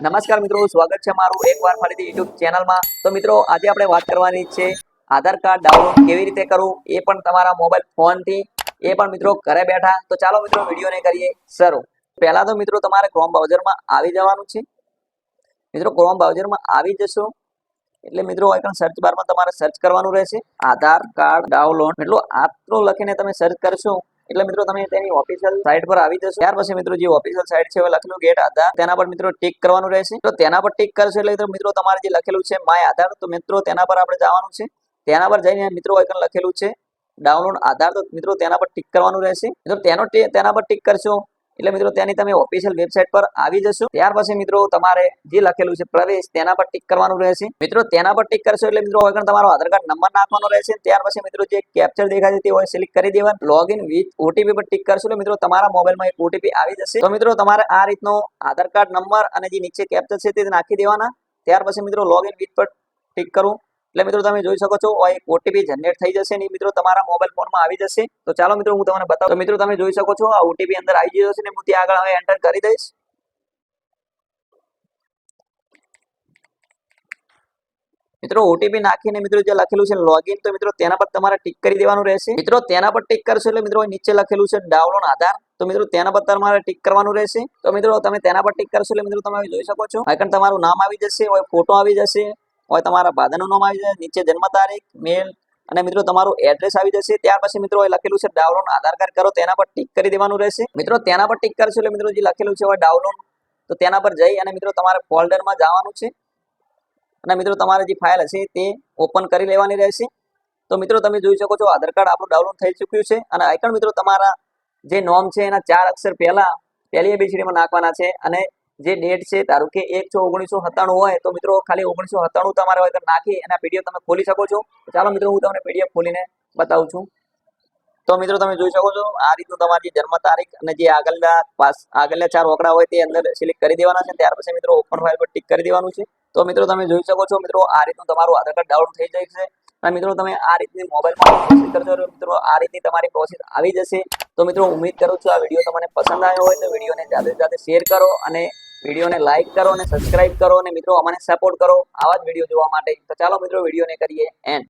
નમસ્કાર મિત્રો, સ્વાગત છે મારું એકવાર ફરીથી યુટ્યુબ ચેનલમાં. તો મિત્રો, આજે આપણે વાત કરવાની છે, આધાર કાર્ડ ડાઉનલોડ કેવી રીતે કરવું એ પણ તમારા મોબાઈલ ફોનથી. એ પણ મિત્રો ઘરે બેઠા. તો ચાલો મિત્રો, વિડીયોને કરીએ શરૂ. પહેલા તો મિત્રો, તમારે ક્રોમ બ્રાઉઝરમાં આવી જવાનું છે. મિત્રો ક્રોમ બ્રાઉઝરમાં આવી જશો. એટલે મિત્રો આઈકન સર્ચ બારમાં તમારે સર્ચ કરવાનું રહેશે. આધાર કાર્ડ ડાઉનલોડ એટલું આટલું લખીને તમે સર્ચ કરશો. એટલે મિત્રો તમે તેની ઓફિશિયલ સાઇટ પર આવી જશો. ત્યાર પછી મિત્રો જે ઓફિશિયલ સાઇટ છે લખેલું ગેટ આધાર. તેના પર મિત્રો ટિક કરવાનું રહેશે. તો તેના પર ટિક કરશે એટલે મિત્રો તમારે જે લખેલું છે માય આધાર તો મિત્રો તેના પર આપણે જવાનું છે. તેના પર જઈને મિત્રો આઈકન લખેલું છે ડાઉનલોડ આધાર તો મિત્રો તેના પર ટિક કરવાનું રહેશે. મિત્રો તેનો તેના પર ટિક કરશો. એટલે મિત્રો તેની તમે ઓફિશિયલ વેબસાઇટ પર આવી જશો. ત્યાર પછી મિત્રો, તમારે જે લખેલું છે પ્રવેશ, તેના પર ટિક કરવાનું રહેશે. મિત્રો, તેના પર ટિક કરશો એટલે મિત્રો આગળ તમારો આધાર કાર્ડ નંબર નાખવાનો રહેશે. ત્યાર પછી મિત્રો, જે કેપ્ચર દેખાય છે તે હોય સિલેક્ટ કરી દેવાનું. લોગિન વિથ ઓટીપી પર ટિક કરશો એટલે મિત્રો, તમારા મોબાઈલમાં એક ઓટીપી આવી જશે. તો મિત્રો, તમારે આ રીતનો આધાર કાર્ડ નંબર અને જે નીચે કેપ્ચર છે તે નાખી દેવાના. ત્યાર પછી મિત્રો લોગિન વિથ પર ટિક કરવું એટલે મિત્રો તમે જોઈ શકો છો એક ઓટીપી જનરેટ થઈ જશે ને મિત્રો તમારા મોબાઈલ ફોનમાં આવી જશે. તો ચાલો મિત્રો હું તમને બતાવું. મિત્રો તમે જોઈ શકો છો, આ ઓટીપી અંદર આવી છે ને હું ત્યાં આગળ એન્ટર કરી દઈશ. મિત્રો ઓટીપી નાખીને મિત્રો જે લખેલું છે લોગિન તો મિત્રો તેના પર તમારે ટીક કરી દેવાનું રહેશે. મિત્રો તેના પર ટીક કરશો એટલે મિત્રો નીચે લખેલું છે ડાઉનલોડ આધાર. તો મિત્રો તેના પર તમારે ટીક કરવાનું રહેશે. તો મિત્રો તમે તેના પર ટિક કરશો એટલે મિત્રો તમે જોઈ શકો છો. આઈકન તમારું નામ આવી જશે ફોટો આવી જશે. હોય તમારા ફાધરનું નામ આવી જશે નીચે જન્મ તારીખ, મેલ, અને મિત્રો તમારું એડ્રેસ આવી જશે. ત્યાર પછી મિત્રો લખેલું છે ડાઉનલોડ આધાર કાર્ડ કરો, તેના પર ટીક કરી દેવાનું રહેશે. મિત્રો તેના પર ટીક કરશો એટલે મિત્રો જે લખેલું છે ડાઉનલોડ, તો તેના પર જઈ અને મિત્રો તમારે ફોલ્ડરમાં જવાનું છે. અને મિત્રો તમારે જે ફાઇલ હશે તે ઓપન કરી લેવાની રહેશે. તો મિત્રો તમે જોઈ શકો છો આધાર કાર્ડ આપણું ડાઉનલોડ થઈ ચૂક્યું છે. અને આઈકન મિત્રો તમારા જે નોમ છે એના ચાર અક્ષર પહેલા, પહેલી એબીસીડીમાં નાખવાના છે. અને જે ડેટ છે, ધારો કે એક છ ઓગણીસો સત્તાણું હોય, તો મિત્રો ખાલી ઓગણીસો સત્તાણું તમારે આગળ નાખી અને પીડીએફ તમે ખોલી શકો છો. ચાલો મિત્રો, હું તમને પીડીએફ ખોલીને બતાવું છું. તો મિત્રો, તમે જોઈ શકો છો, આ રીતનું તમારી જન્મ તારીખ અને જે આગળના પાસ, આગળના ચાર ઓકડા હોય તે અંદર સિલેક્ટ કરી દેવાના છે. ત્યાર પછી મિત્રો ઓપન ફાઇલ પર ટિક કરી દેવાનું છે. તો મિત્રો, તમે જોઈ શકો છો, મિત્રો, આ રીતનું તમારું આધાર કાર્ડ ડાઉનલોડ થઈ જાય છે. અને મિત્રો, તમે આ રીતની મોબાઈલમાં મિત્રો, આ રીતની તમારી પ્રોસેસ આવી જશે. તો મિત્રો ઉમ્મીદ કરું છું, આ વીડિયો તમને પસંદ આવ્યો હોય તો વિડીયોને જાતે જાતે શેર કરો અને વિડીયોને લાઈક કરો અને સબસ્ક્રાઇબ કરો અને મિત્રો, અમને સપોર્ટ કરો આવા જ વીડિયો જોવા માટે. તો ચાલો મિત્રો, વિડીયોને કરીએ એન્ડ